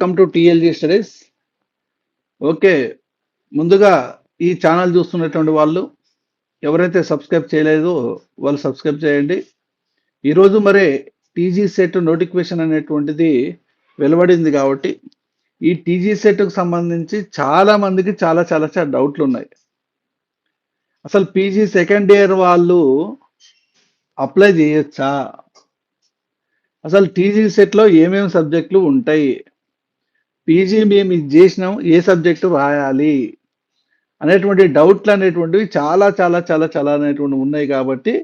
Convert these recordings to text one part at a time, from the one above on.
Welcome to TLG studies okay ముందుగా ఈ channel చూస్తున్నటువంటి వాళ్ళు ఎవరైతే సబ్స్క్రైబ్ చేయలేదో వాళ్ళు సబ్స్క్రైబ్ చేయండి. ఈరోజు మరి టీజీ సెట్ నోటిఫికేషన్ అనేటువంటిది వెలువడింది కాబట్టి ఈ టీజీ సెట్కు సంబంధించి చాలా మందికి చాలా చాలా చాలా డౌట్లు ఉన్నాయి. అసలు పీజీ సెకండ్ ఇయర్ వాళ్ళు అప్లై చేయొచ్చా? అసలు టీజీ సెట్లో ఏమేమి సబ్జెక్టులు ఉంటాయి? పీజీ మేము ఇది చేసినాం ఏ సబ్జెక్టు రాయాలి అనేటువంటి డౌట్లు అనేటువంటివి చాలా చాలా చాలా చాలా అనేటువంటివి ఉన్నాయి కాబట్టి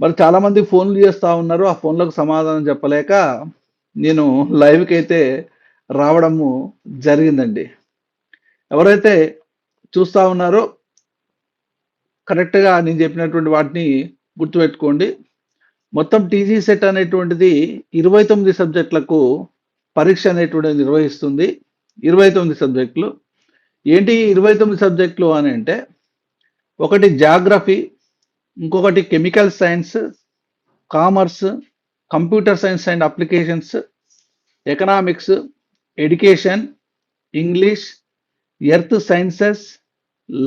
మరి చాలామంది ఫోన్లు చేస్తూ ఉన్నారు ఆ ఫోన్లకు సమాధానం చెప్పలేక నేను లైవ్కి అయితే రావడము జరిగిందండి. ఎవరైతే చూస్తూ ఉన్నారో కరెక్ట్గా నేను చెప్పినటువంటి వాటిని గుర్తుపెట్టుకోండి. మొత్తం టీజీ సెట్ అనేటువంటిది ఇరవై తొమ్మిది సబ్జెక్టులకు పరీక్ష అనేటువంటిది నిర్వహిస్తుంది. ఇరవై తొమ్మిది సబ్జెక్టులు. ఏంటి ఇరవై తొమ్మిది సబ్జెక్టులు అని అంటే ఒకటి జాగ్రఫీ ఇంకొకటి chemical science commerce computer science and applications economics education English earth sciences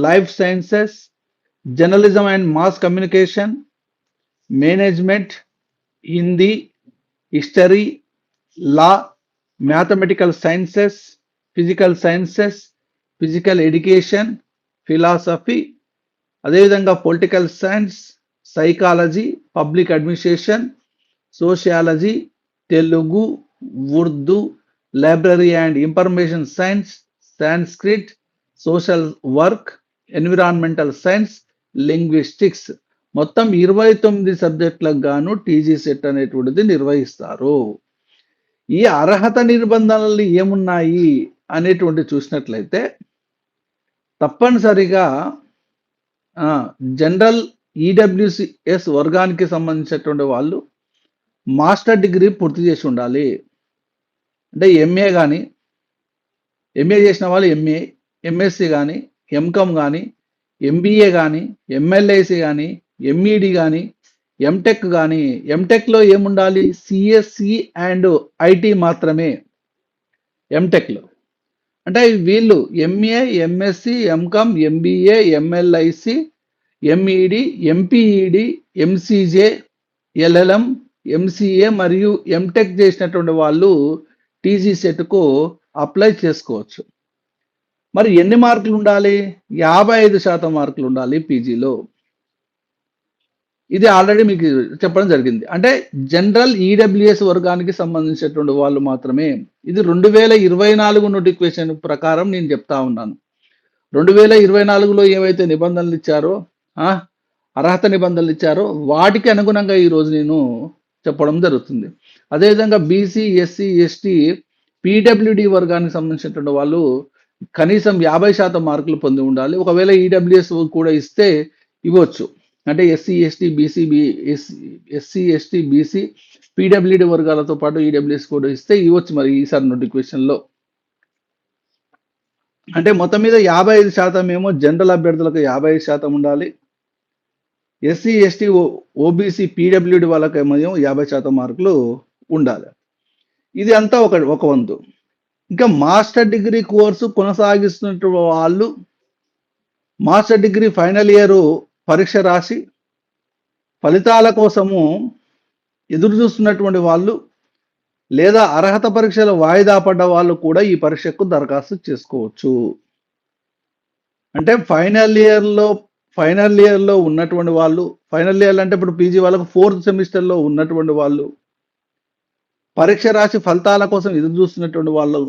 life sciences journalism and mass communication management Hindi history law mathematical sciences physical sciences physical education philosophy అదేవిధంగా political science psychology public administration sociology Telugu Urdu library and information science Sanskrit social work environmental science linguistics మొత్తం ఇరవై తొమ్మిది సబ్జెక్టులకు గాను TG set అనేటువంటిది నిర్వహిస్తారు. ఈ అర్హత నిబంధనలు ఏమున్నాయి అనేటువంటి చూసినట్లయితే తప్పనిసరిగా జనరల్ ఈడబ్ల్యూసిఎస్ వర్గానికి సంబంధించినటువంటి వాళ్ళు మాస్టర్ డిగ్రీ పూర్తి చేసి ఉండాలి. అంటే ఎంఏ కానీ ఎంఏ చేసిన వాళ్ళు ఎంఏ ఎంఎస్సి కానీ ఎంకామ్ కానీ ఎంబీఏ కానీ ఎంఎల్ఐసి కానీ ఎంఈడి కానీ ఎంటెక్ కానీ ఎంటెక్లో ఏముండాలి? సిఎస్సి అండ్ ఐటీ మాత్రమే ఎంటెక్లో అంటే వీళ్ళు MA MSc MCom MBA MLISc MEd MPEd MCJ LLM MCA మరియు ఎంటెక్ చేసినటువంటి వాళ్ళు టీజీ సెట్కు అప్లై చేసుకోవచ్చు. మరి ఎన్ని మార్కులు ఉండాలి యాభై ఐదు శాతం మార్కులు ఉండాలి పీజీలో ఇది ఆల్రెడీ మీకు చెప్పడం జరిగింది. అంటే జనరల్ ఈడబ్ల్యూఎస్ వర్గానికి సంబంధించినటువంటి వాళ్ళు మాత్రమే ఇది రెండు వేల ఇరవై నాలుగు నోటిఫికేషన్ ప్రకారం నేను చెప్తా ఉన్నాను. రెండు వేల ఇరవై నాలుగులో ఏవైతే నిబంధనలు ఇచ్చారో అర్హత నిబంధనలు ఇచ్చారో వాటికి అనుగుణంగా ఈరోజు నేను చెప్పడం జరుగుతుంది. అదేవిధంగా బీసీ ఎస్సీ ఎస్టీ పీడబ్ల్యూడి వర్గానికి సంబంధించినటువంటి వాళ్ళు కనీసం యాభై శాతం మార్కులు పొంది ఉండాలి. ఒకవేళ ఈడబ్ల్యూఎస్ కూడా ఇస్తే ఇవ్వచ్చు. అంటే SC ST BC B SC ST BC PWD వర్గాలతో పాటు ఈడబ్ల్యూఎస్ కూడా ఇస్తే ఇవ్వచ్చు మరి ఈసారి నోటిఫికేషన్లో. అంటే మొత్తం మీద యాభై ఐదు శాతం ఏమో జనరల్ అభ్యర్థులకు యాభై ఐదు శాతం ఉండాలి. ఎస్సీ ఎస్టీ ఓబీసీ పీడబ్ల్యూడి వాళ్ళకేమో యాభై శాతం మార్కులు ఉండాలి. ఇది అంతా ఒక ఒక వంతు. ఇంకా మాస్టర్ డిగ్రీ కోర్సు కొనసాగిస్తున్న వాళ్ళు మాస్టర్ డిగ్రీ ఫైనల్ ఇయర్ పరీక్ష రాసి ఫలితాల కోసము ఎదురు చూస్తున్నటువంటి వాళ్ళు లేదా అర్హత పరీక్షలు వాయిదా పడ్డ వాళ్ళు కూడా ఈ పరీక్షకు దరఖాస్తు చేసుకోవచ్చు. అంటే ఫైనల్ ఇయర్లో ఫైనల్ ఇయర్లో ఉన్నటువంటి వాళ్ళు ఫైనల్ ఇయర్ అంటే ఇప్పుడు పీజీ వాళ్ళకు ఫోర్త్ సెమిస్టర్లో ఉన్నటువంటి వాళ్ళు పరీక్ష రాసి ఫలితాల కోసం ఎదురు చూస్తున్నటువంటి వాళ్ళు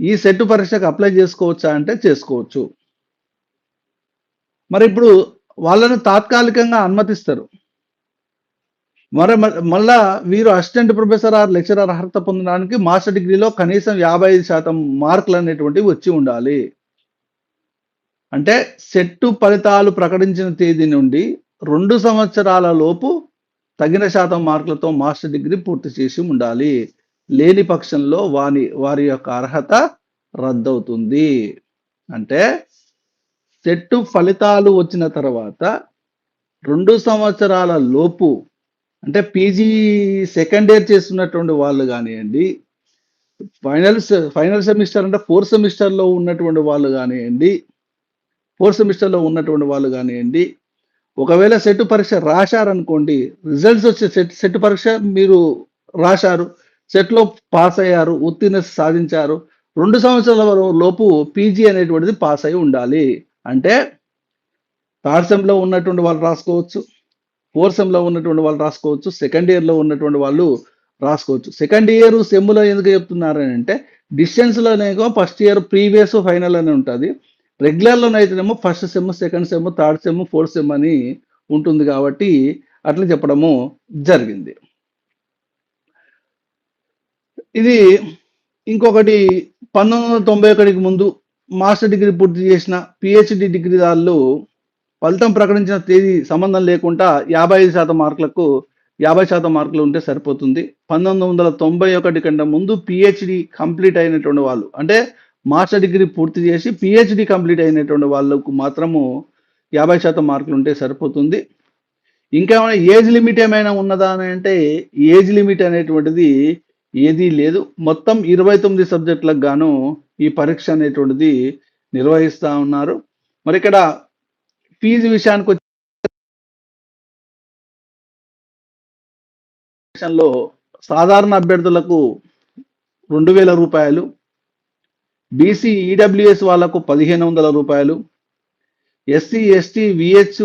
ఈ సెట్ పరీక్షకు అప్లై చేసుకోవచ్చా అంటే చేసుకోవచ్చు. మరి ఇప్పుడు వాళ్ళను తాత్కాలికంగా అనుమతిస్తారు. మరి మళ్ళా వీరు అసిస్టెంట్ ప్రొఫెసర్ ఆర్ లెక్చరర్ అర్హత పొందడానికి మాస్టర్ డిగ్రీలో కనీసం యాభై ఐదు శాతం మార్కులు అనేటువంటివి వచ్చి ఉండాలి. అంటే సెట్టు ఫలితాలు ప్రకటించిన తేదీ నుండి రెండు సంవత్సరాల లోపు తగిన శాతం మార్కులతో మాస్టర్ డిగ్రీ పూర్తి చేసి ఉండాలి. లేని పక్షంలో వారి వారి యొక్క అర్హత రద్దవుతుంది. అంటే సెట్టు ఫలితాలు వచ్చిన తర్వాత రెండు సంవత్సరాల లోపు అంటే పీజీ సెకండ్ ఇయర్ చేస్తున్నటువంటి వాళ్ళు కానివ్వండి ఫైనల్ ఫైనల్ సెమిస్టర్ అంటే ఫోర్త్ సెమిస్టర్లో ఉన్నటువంటి వాళ్ళు కానివ్వండి ఫోర్త్ సెమిస్టర్లో ఉన్నటువంటి వాళ్ళు కానివ్వండి ఒకవేళ సెట్ పరీక్ష రాశారనుకోండి రిజల్ట్స్ వచ్చే సెట్ సెట్ పరీక్ష మీరు రాశారు సెట్లో పాస్ అయ్యారు ఉత్తీర్ణ సాధించారు రెండు సంవత్సరాల లోపు పీజీ అనేటువంటిది పాస్ అయి ఉండాలి. అంటే థర్డ్ సెమ్లో ఉన్నటువంటి వాళ్ళు రాసుకోవచ్చు ఫోర్త్ సెమ్లో ఉన్నటువంటి వాళ్ళు రాసుకోవచ్చు సెకండ్ ఇయర్లో ఉన్నటువంటి వాళ్ళు రాసుకోవచ్చు. సెకండ్ ఇయర్ సెమ్లో ఎందుకు చెప్తున్నారు అని అంటే డిస్టెన్స్లోనేమో ఫస్ట్ ఇయర్ ప్రీవియస్ ఫైనల్ అని ఉంటుంది రెగ్యులర్లోనైతేనేమో first sem second sem third sem fourth sem అని ఉంటుంది కాబట్టి అట్లా చెప్పడము జరిగింది. ఇది ఇంకొకటి పంతొమ్మిది వందల తొంభై ఒకటికి ముందు మాస్టర్ డిగ్రీ పూర్తి చేసిన పిహెచ్డి డిగ్రీదారులు ఫలితం ప్రకటించిన తేదీ సంబంధం లేకుండా యాభై ఐదు శాతం మార్కులకు యాభై శాతం మార్కులు ఉంటే సరిపోతుంది. పంతొమ్మిది వందల తొంభై ఒకటి కంటే ముందు పిహెచ్డి కంప్లీట్ అయినటువంటి వాళ్ళు అంటే మాస్టర్ డిగ్రీ పూర్తి చేసి పిహెచ్డి కంప్లీట్ అయినటువంటి వాళ్ళకు మాత్రము యాభై శాతం మార్కులు ఉంటే సరిపోతుంది. ఇంకా ఏజ్ లిమిట్ ఏమైనా ఉన్నదా అని అంటే ఏజ్ లిమిట్ అనేటువంటిది ఏదీ లేదు. మొత్తం ఇరవై తొమ్మిది సబ్జెక్టులకు గాను ఈ పరీక్ష అనేటువంటిది నిర్వహిస్తూ ఉన్నారు. మరి ఇక్కడ ఫీజు విషయానికి వచ్చేలో సాధారణ అభ్యర్థులకు రెండు వేల రూపాయలు బీసీ ఈడబ్ల్యూఎస్ వాళ్ళకు పదిహేను వందల రూపాయలు SC ST VH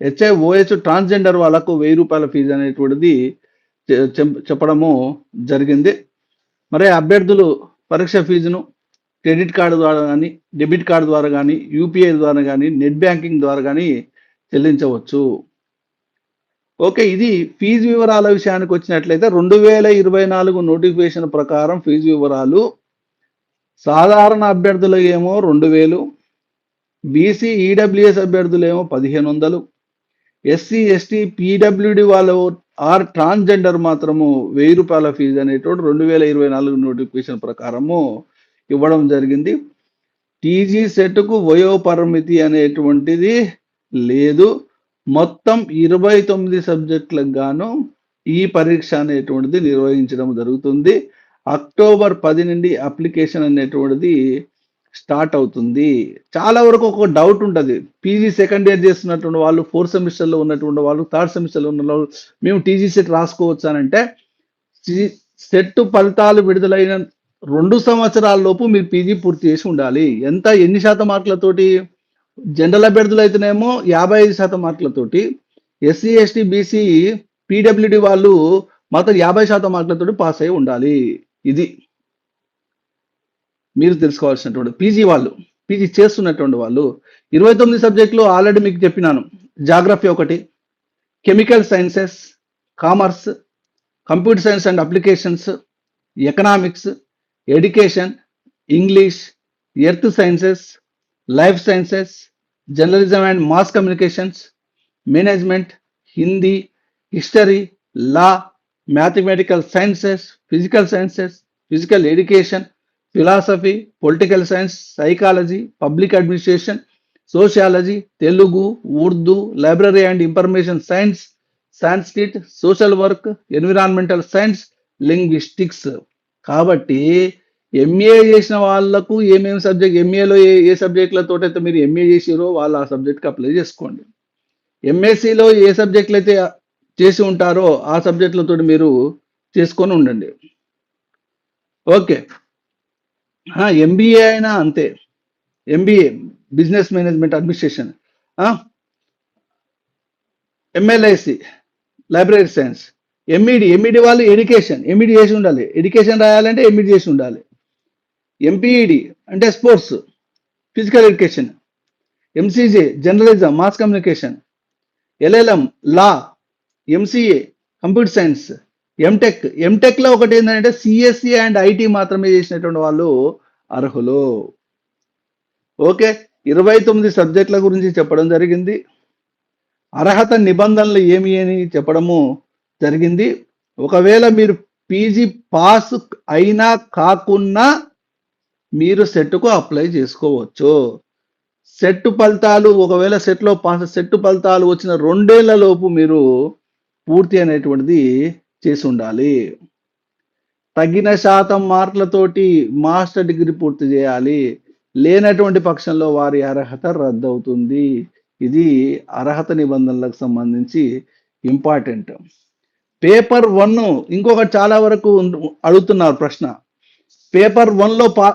HI OH transgender వాళ్ళకు వెయ్యి రూపాయల ఫీజు అనేటువంటిది చెప్పడము జరిగింది. మరి అభ్యర్థులు పరీక్ష ఫీజును క్రెడిట్ కార్డు ద్వారా కానీ డెబిట్ కార్డు ద్వారా కానీ యూపీఐ ద్వారా కానీ నెట్ బ్యాంకింగ్ ద్వారా కానీ చెల్లించవచ్చు. ఓకే ఇది ఫీజు వివరాల విషయానికి వచ్చినట్లయితే రెండు వేల ఇరవై నాలుగు నోటిఫికేషన్ ప్రకారం ఫీజు వివరాలు. సాధారణ అభ్యర్థులు ఏమో రెండు వేలు బీసీ ఈడబ్ల్యూఎస్ అభ్యర్థులు ఏమో పదిహేను వందలు ఎస్సీ ఎస్టీ పీడబ్ల్యూడి వాళ్ళు ఆర్ ట్రాన్స్జెండర్ మాత్రము వెయ్యి రూపాయల ఫీజు అనేటువంటి రెండు వేల ఇరవై నాలుగు నోటిఫికేషన్ ప్రకారము ఇవ్వడం జరిగింది. టీజీ సెట్కు వయో పరిమితి అనేటువంటిది లేదు. మొత్తం ఇరవై తొమ్మిది సబ్జెక్టులకు గాను ఈ పరీక్ష అనేటువంటిది నిర్వహించడం జరుగుతుంది. అక్టోబర్ పది నుండి అప్లికేషన్ అనేటువంటిది స్టార్ట్ అవుతుంది. చాలా వరకు ఒక డౌట్ ఉంటుంది. పీజీ సెకండ్ ఇయర్ చేస్తున్నటువంటి వాళ్ళు ఫోర్త్ సెమిస్టర్లో ఉన్నటువంటి వాళ్ళు థర్డ్ సెమిస్టర్లో ఉన్న వాళ్ళు మేము టీజీ సెట్ రాసుకోవచ్చు అని అంటే సెట్ ఫలితాలు విడుదలైన రెండు సంవత్సరాల లోపు మీరు పీజీ పూర్తి చేసి ఉండాలి. ఎంత? ఎన్ని శాతం మార్కులతోటి జనరల్ అభ్యర్థులు అయితేనేమో యాభై ఐదు శాతం మార్కులతోటి ఎస్సీ ఎస్టీ బీసీ పీడబ్ల్యూడి వాళ్ళు మాత్రం యాభై శాతం మార్కులతోటి పాస్ అయి ఉండాలి. ఇది మీరు తెలుసుకోవాల్సినటువంటి పీజీ వాళ్ళు పీజీ చేస్తున్నటువంటి వాళ్ళు ఇరవై తొమ్మిది సబ్జెక్టులు ఆల్రెడీ మీకు చెప్పినాను. జాగ్రఫీ ఒకటి chemical sciences commerce computer science and applications economics education English earth sciences life sciences journalism and mass communications management Hindi history law mathematical sciences physical sciences physical education philosophy political science psychology public administration sociology Telugu Urdu library and information science Sanskrit social work environmental science linguistics. కాబట్టి MA చేసిన వాళ్ళకు ఏమేమి subject ఎంఏలో ఏ ఏ సబ్జెక్టులతో అయితే మీరు MA చేసిరో వాళ్ళు ఆ సబ్జెక్ట్కి అప్లై చేసుకోండి. ఎంఎస్సిలో ఏ సబ్జెక్టులు అయితే చేసి ఉంటారో ఆ సబ్జెక్టులతో మీరు చేసుకొని ఉండండి. ఓకే. ఎంబీఏ అయినా అంతే. MBA business management administration MLISc library science MEd MEd వాళ్ళు ఎడ్యుకేషన్ ఎంఈడి చేసి ఉండాలి. ఎడ్యుకేషన్ రాయాలంటే ఎంఈడి చేసి ఉండాలి. ఎంపీఈడి అంటే sports physical education MCJ journalism mass communication LLM law MCA computer science MTech ఎంటెక్లో ఒకటి ఏంటంటే సిఎస్సి అండ్ ఐటీ మాత్రమే చేసినటువంటి వాళ్ళు అర్హులు. ఓకే ఇరవై తొమ్మిది సబ్జెక్టుల గురించి చెప్పడం జరిగింది. అర్హత నిబంధనలు ఏమి అని చెప్పడము జరిగింది. ఒకవేళ మీరు పీజీ పాస్ అయినా కాకున్నా మీరు సెట్కు అప్లై చేసుకోవచ్చు. సెట్ ఫలితాలు ఒకవేళ సెట్లో పాస్ సెట్ ఫలితాలు వచ్చిన రెండేళ్ళ లోపు మీరు పూర్తి అనేటువంటిది చేసి ఉండాలి. తగిన శాతం మార్కులతోటి మాస్టర్ డిగ్రీ పూర్తి చేయాలి. లేనటువంటి పక్షంలో వారి అర్హత రద్దవుతుంది. ఇది అర్హత నిబంధనలకు సంబంధించి ఇంపార్టెంట్. పేపర్ వన్ ఇంకొకటి చాలా వరకు అడుగుతున్నారు ప్రశ్న. పేపర్ వన్లో పా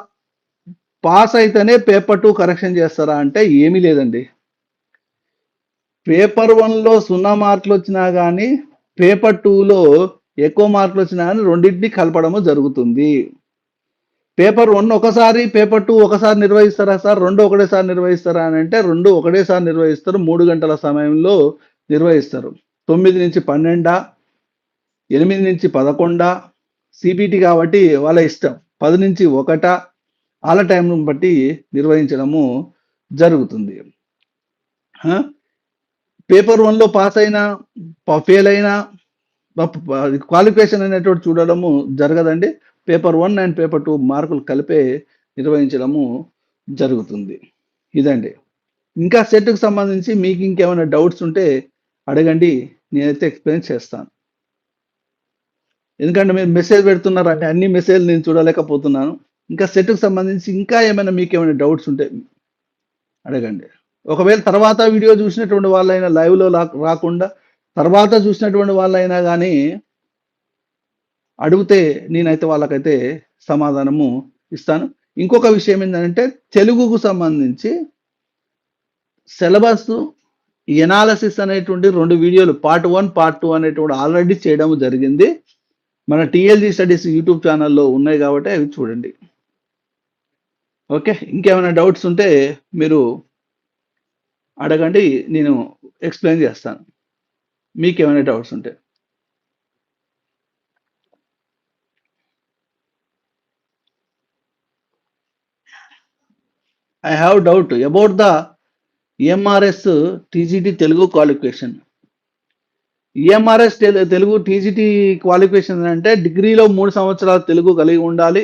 పాస్ అయితేనే పేపర్ టూ కరెక్షన్ చేస్తారా అంటే ఏమీ లేదండి. పేపర్ వన్లో సున్నా మార్కులు వచ్చినా కానీ పేపర్ టూలో ఎక్కువ మార్కులు వచ్చినా కానీ రెండింటిని కలపడము జరుగుతుంది. పేపర్ వన్ ఒకసారి పేపర్ టూ ఒకసారి నిర్వహిస్తారా సార్? రెండు ఒకటేసారి నిర్వహిస్తారా అని అంటే రెండు ఒకటేసారి నిర్వహిస్తారు మూడు గంటల సమయంలో నిర్వహిస్తారు. తొమ్మిది నుంచి పన్నెండా? ఎనిమిది నుంచి పదకొండా? సిపిటి కాబట్టి వాళ్ళ ఇష్టం. పది నుంచి ఒకట? వాళ్ళ టైంను బట్టి నిర్వహించడము జరుగుతుంది. పేపర్ వన్లో పాస్ అయినా ఫెయిల్ అయినా క్వాలిఫికేషన్ అనేటువంటి చూడడము జరగదండి. Paper one and paper two మార్కులు కలిపే నిర్వహించడము జరుగుతుంది. ఇదండి. ఇంకా సెట్కు సంబంధించి మీకు ఇంకేమైనా డౌట్స్ ఉంటే అడగండి. నేనైతే ఎక్స్ప్లెయిన్ చేస్తాను. ఎందుకంటే మీరు మెసేజ్ పెడుతున్నారు అంటే అన్ని మెసేజ్ నేను చూడలేకపోతున్నాను. ఇంకా సెట్కు సంబంధించి ఇంకా ఏమైనా మీకు ఏమైనా డౌట్స్ ఉంటే అడగండి. ఒకవేళ తర్వాత వీడియో చూసినటువంటి వాళ్ళైనా లైవ్లో రాకుండా తర్వాత చూసినటువంటి వాళ్ళైనా కానీ అడిగితే నేనైతే వాళ్ళకైతే సమాధానము ఇస్తాను. ఇంకొక విషయం ఏంటంటే తెలుగుకు సంబంధించి సిలబస్ ఎనాలసిస్ అనేటువంటి రెండు వీడియోలు పార్ట్ వన్ పార్ట్ టూ అనేటువంటి ఆల్రెడీ చేయడం జరిగింది. మన టీఎల్జీ స్టడీస్ యూట్యూబ్ ఛానల్లో ఉన్నాయి కాబట్టి అవి చూడండి. ఓకే ఇంకేమైనా డౌట్స్ ఉంటే మీరు అడగండి నేను ఎక్స్ప్లెయిన్ చేస్తాను. మీకు ఏమైనా డౌట్స్ ఉంటే. I have doubt about the MRS TGT Telugu qualification EMRS Telugu TGT qualification అంటే డిగ్రీలో మూడు సంవత్సరాలు తెలుగు కలిగి ఉండాలి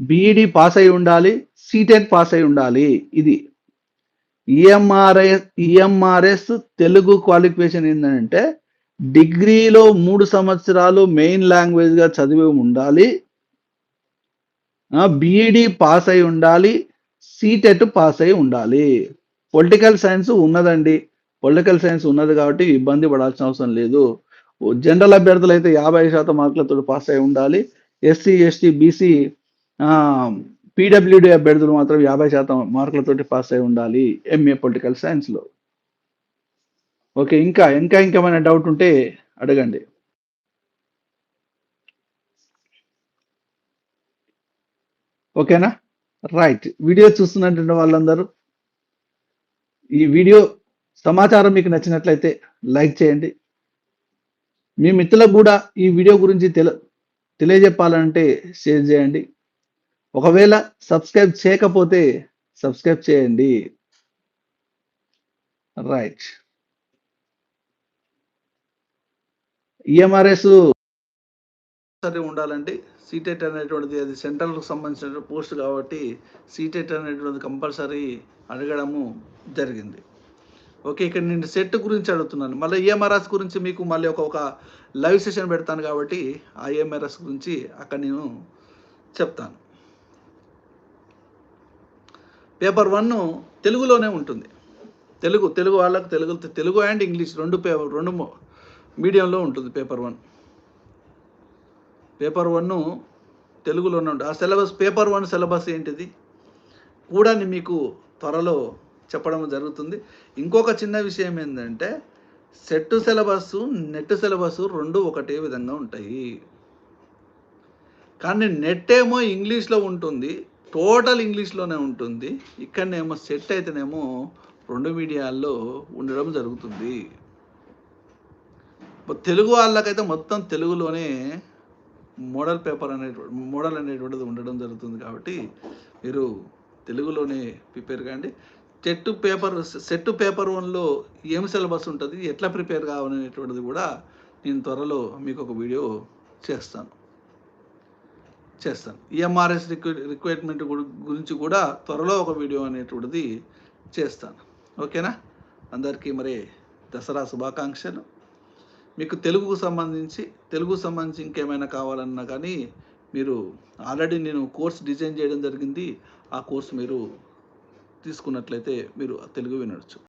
బీఈడి పాస్ అయి ఉండాలి సీటెట్ పాస్ అయి ఉండాలి. ఇది ఈఎంఆర్ఎస్ ఈఎంఆర్ఎస్ తెలుగు క్వాలిఫికేషన్ ఏంటంటే డిగ్రీలో మూడు సంవత్సరాలు మెయిన్ లాంగ్వేజ్గా చదివి ఉండాలి. బీఈడి పాస్ అయి ఉండాలి. సీటెట్ పాస్ అయి ఉండాలి. పొలిటికల్ సైన్స్ ఉన్నదండి. పొలిటికల్ సైన్స్ ఉన్నది కాబట్టి ఇబ్బంది పడాల్సిన అవసరం లేదు. జనరల్ అభ్యర్థులు అయితే యాభై శాతం మార్కులతో పాస్ అయి ఉండాలి. ఎస్సీ ఎస్టీ బీసీ పీడబ్ల్యూడి అభ్యర్థులు మాత్రం యాభై శాతం మార్కులతోటి పాస్ అయి ఉండాలి ఎంఏ పొలిటికల్ సైన్స్లో. ఓకే ఇంకా ఇంకా ఇంకేమైనా డౌట్ ఉంటే అడగండి. ఓకేనా? రైట్ వీడియో చూస్తున్నటువంటి వాళ్ళందరూ ఈ వీడియో సమాచారం మీకు నచ్చినట్లయితే లైక్ చేయండి. మీ మిత్రులకు కూడా ఈ వీడియో గురించి తెల తెలియజెప్పాలంటే షేర్ చేయండి. ఒకవేళ సబ్స్క్రైబ్ చేయకపోతే సబ్స్క్రైబ్ చేయండి. రైట్ ఈఎంఆర్ఎస్ సరే ఉండాలండి. సీటెట్ అనేటువంటిది అది సెంట్రల్కు సంబంధించిన పోస్ట్ కాబట్టి సీటెట్ అనేటువంటిది కంపల్సరీ అడగడము జరిగింది. ఓకే ఇక్కడ నేను సెట్ గురించి అడుగుతున్నాను. మళ్ళీ ఈఎంఆర్ఎస్ గురించి మీకు మళ్ళీ ఒక ఒక లైవ్ సెషన్ పెడతాను కాబట్టి ఆ ఈఎంఆర్ఎస్ గురించి అక్కడ నేను చెప్తాను. పేపర్ వన్ తెలుగులోనే ఉంటుంది. తెలుగు తెలుగు వాళ్ళకు తెలుగు తెలుగు అండ్ ఇంగ్లీష్ రెండు పేపర్ రెండు మీడియంలో ఉంటుంది పేపర్ వన్. పేపర్ వన్ తెలుగులోనే ఉంటుంది ఆ సిలబస్ పేపర్ వన్ సిలబస్ ఏంటిది? కూడా మీకు త్వరలో చెప్పడం జరుగుతుంది. ఇంకొక చిన్న విషయం ఏంటంటే సెట్ సిలబస్ నెట్ సిలబస్ రెండు ఒకటే విధంగా ఉంటాయి. కానీ నెట్ ఏమో ఇంగ్లీష్లో ఉంటుంది టోటల్ ఇంగ్లీష్లోనే ఉంటుంది. ఇక్కడనేమో సెట్ అయితేనేమో రెండు మీడియాల్లో ఉండడం జరుగుతుంది. తెలుగు వాళ్ళకైతే మొత్తం తెలుగులోనే మోడల్ పేపర్ అనేటువంటి మోడల్ అనేటువంటిది ఉండడం జరుగుతుంది కాబట్టి మీరు తెలుగులోనే ప్రిపేర్ కాండి. చెట్టు పేపర్ సెట్ పేపర్ వన్లో ఏం సిలబస్ ఉంటుంది ఎట్లా ప్రిపేర్ కావాలనేటువంటిది కూడా నేను త్వరలో మీకు ఒక వీడియో చేస్తాను. చేస్తాను. ఈఎంఆర్ఎస్ రిక్వై రిక్వైర్మెంట్ గురించి కూడా త్వరలో ఒక వీడియో అనేటువంటిది చేస్తాను. ఓకేనా? అందరికీ మరి దసరా శుభాకాంక్షలు. మీకు తెలుగుకు సంబంధించి తెలుగుకు సంబంధించి ఇంకేమైనా కావాలన్నా కానీ మీరు ఆల్రెడీ నేను కోర్స్ డిజైన్ చేయడం జరిగింది. ఆ కోర్స్ మీరు తీసుకున్నట్లయితే మీరు తెలుగు వినొచ్చు.